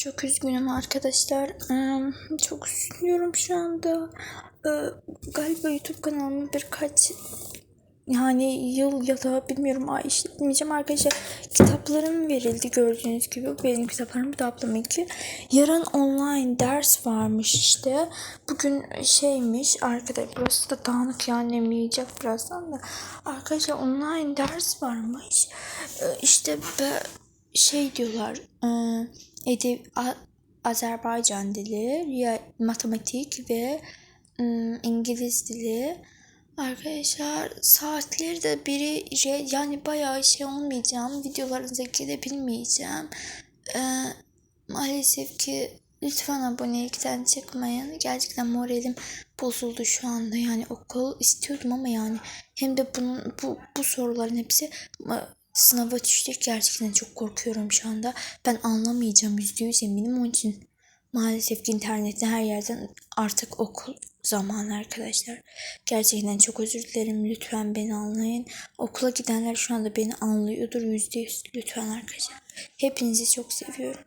Çok üzgünüm arkadaşlar. Çok üzülüyorum şu anda. Eee, Galiba YouTube kanalımı birkaç yani yıl ya da bilmiyorum ay işletmeyeceğim arkadaşlar. Kitaplarım verildi gördüğünüz gibi. Benim kitaplarım de ablamınki. Yarın online ders varmış işte. Bugün şeymiş arkadaşlar burası da dağınık yani nemleyecek birazdan da. Arkadaşlar online ders varmış. Ee, işte be, şey diyorlar. E, edeb A- Azerbaycan dili, ya matematik ve İngiliz dili. Arkadaşlar saatleri de biri re- yani bayağı şey olmayacağım. Videolarınıza girebilmeyeceğim. Maalesef ki lütfen abonelikten çıkmayın. Gerçekten moralim bozuldu şu anda. Yani okul istiyordum ama yani hem de bunun bu, bu soruların hepsi sınava düşecek. Gerçekten çok korkuyorum şu anda. Ben anlamayacağım yüzde yüz eminim. Onun için maalesef ki internette her yerden artık okul zamanı arkadaşlar. Gerçekten çok özür dilerim. Lütfen beni anlayın. Okula gidenler şu anda beni anlıyordur yüzde yüz. Lütfen arkadaşlar. Hepinizi çok seviyorum.